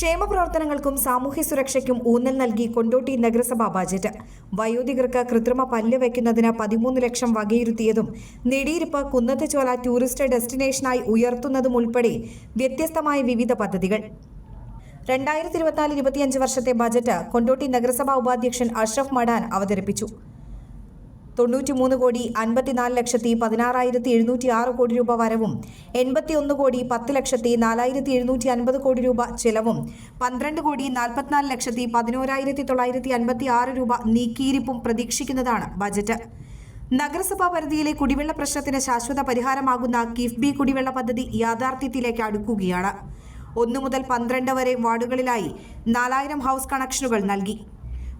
ക്ഷേമപ്രവർത്തനങ്ങൾക്കും സാമൂഹ്യ സുരക്ഷയ്ക്കും ഊന്നൽ നൽകി കൊണ്ടോട്ടി നഗരസഭാ ബജറ്റ്. വയോധികർക്ക് കൃത്രിമ പല്ല് വയ്ക്കുന്നതിന് പതിമൂന്ന് ലക്ഷം വകയിരുത്തിയതും നെടിയിരുപ്പ് കുന്നത്തുചോല ടൂറിസ്റ്റ് ഡെസ്റ്റിനേഷനായി ഉയർത്തുന്നതും ഉൾപ്പെടെ വ്യത്യസ്തമായ വിവിധ പദ്ധതികൾ. രണ്ടായിരത്തി ഇരുപത്തിനാല് ഇരുപത്തിയഞ്ച് വർഷത്തെ ബജറ്റ് കൊണ്ടോട്ടി നഗരസഭാ ഉപാധ്യക്ഷൻ അഷ്റഫ് മടാൻ അവതരിപ്പിച്ചു. തൊണ്ണൂറ്റിമൂന്ന് കോടി അൻപത്തിനാല് ലക്ഷത്തി പതിനാറായിരത്തി എഴുന്നൂറ്റി ആറ് കോടി രൂപ വരവും എൺപത്തിയൊന്ന് കോടി പത്ത് ലക്ഷത്തി നാലായിരത്തി എഴുന്നൂറ്റി അൻപത് കോടി രൂപ ചെലവും പന്ത്രണ്ട് കോടി നാൽപ്പത്തിനാല് ലക്ഷത്തി പതിനോരായിരത്തി തൊള്ളായിരത്തി അൻപത്തി ആറ് രൂപ നീക്കിയിരിപ്പും പ്രതീക്ഷിക്കുന്നതാണ് ബജറ്റ്. നഗരസഭാ പരിധിയിലെ കുടിവെള്ള പ്രശ്നത്തിന് ശാശ്വത പരിഹാരമാകുന്ന കിഫ്ബി കുടിവെള്ള പദ്ധതി യാഥാർത്ഥ്യത്തിലേക്ക് അടുക്കുകയാണ്. ഒന്നു മുതൽ പന്ത്രണ്ട് വരെ വാർഡുകളിലായി നാലായിരം ഹൗസ് കണക്ഷനുകൾ നൽകി.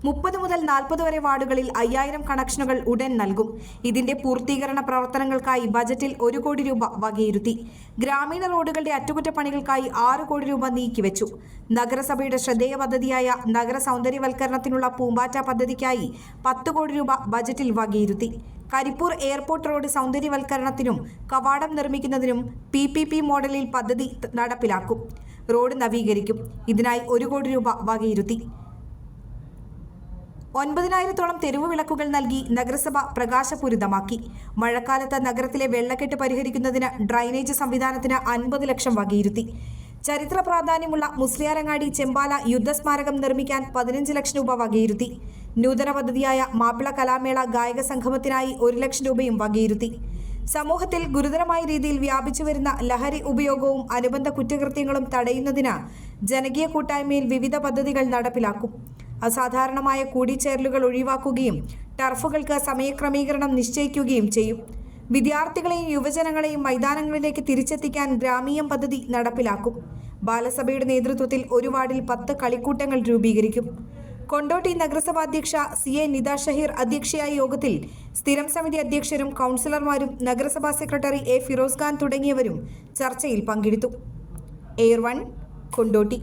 മുപ്പത് മുതൽ നാൽപ്പത് വരെ വാർഡുകളിൽ അയ്യായിരം കണക്ഷനുകൾ ഉടൻ നൽകും. ഇതിന്റെ പൂർത്തീകരണ പ്രവർത്തനങ്ങൾക്കായി ബജറ്റിൽ ഒരു കോടി രൂപ വകയിരുത്തി. ഗ്രാമീണ റോഡുകളുടെ അറ്റകുറ്റപ്പണികൾക്കായി ആറ് കോടി രൂപ നീക്കിവെച്ചു. നഗരസഭയുടെ ശ്രദ്ധേയ പദ്ധതിയായ നഗര സൗന്ദര്യവൽക്കരണത്തിനുള്ള പൂമ്പാറ്റ പദ്ധതിക്കായി പത്ത് കോടി രൂപ ബജറ്റിൽ വകയിരുത്തി. കരിപ്പൂർ എയർപോർട്ട് റോഡ് സൗന്ദര്യവൽക്കരണത്തിനും കവാടം നിർമ്മിക്കുന്നതിനും പി പി പി മോഡലിൽ പദ്ധതി നടപ്പിലാക്കും. റോഡ് നവീകരിക്കും. ഇതിനായി ഒരു കോടി രൂപ വകയിരുത്തി. ഒൻപതിനായിരത്തോളം തെരുവ് വിളക്കുകൾ നൽകി നഗരസഭ പ്രകാശപൂരിതമാക്കി. മഴക്കാലത്ത് നഗരത്തിലെ വെള്ളക്കെട്ട് പരിഹരിക്കുന്നതിന് ഡ്രൈനേജ് സംവിധാനത്തിന് അൻപത് ലക്ഷം വകയിരുത്തി. ചരിത്ര പ്രാധാന്യമുള്ള മുസ്ലിയാരങ്ങാടി ചെമ്പാല യുദ്ധസ്മാരകം നിർമ്മിക്കാൻ പതിനഞ്ച് ലക്ഷം രൂപ വകയിരുത്തി. നൂതന പദ്ധതിയായ മാപ്പിള കലാമേള ഗായക സംഗമത്തിനായി ഒരു ലക്ഷം രൂപയും വകയിരുത്തി. സമൂഹത്തിൽ ഗുരുതരമായ രീതിയിൽ വ്യാപിച്ചു വരുന്ന ലഹരി ഉപയോഗവും അനുബന്ധ കുറ്റകൃത്യങ്ങളും തടയുന്നതിന് ജനകീയ കൂട്ടായ്മയിൽ വിവിധ പദ്ധതികൾ നടപ്പിലാക്കും. അസാധാരണമായ കൂടിച്ചേരലുകൾ ഒഴിവാക്കുകയും ടർഫുകൾക്ക് സമയക്രമീകരണം നിശ്ചയിക്കുകയും ചെയ്യും. വിദ്യാർത്ഥികളെയും യുവജനങ്ങളെയും മൈതാനങ്ങളിലേക്ക് തിരിച്ചെത്തിക്കാൻ ഗ്രാമീയം പദ്ധതി നടപ്പിലാക്കും. ബാലസഭയുടെ നേതൃത്വത്തിൽ ഒരു വാർഡിൽ പത്ത് കളിക്കൂട്ടങ്ങൾ രൂപീകരിക്കും. കൊണ്ടോട്ടി നഗരസഭാ അധ്യക്ഷ സി എ നിത ഷഹീർ അധ്യക്ഷയായ യോഗത്തിൽ സ്ഥിരം സമിതി അധ്യക്ഷരും കൗൺസിലർമാരും നഗരസഭാ സെക്രട്ടറി എ ഫിറോസ് ഖാൻ തുടങ്ങിയവരും ചർച്ചയിൽ പങ്കെടുത്തു. Air one Kondotty.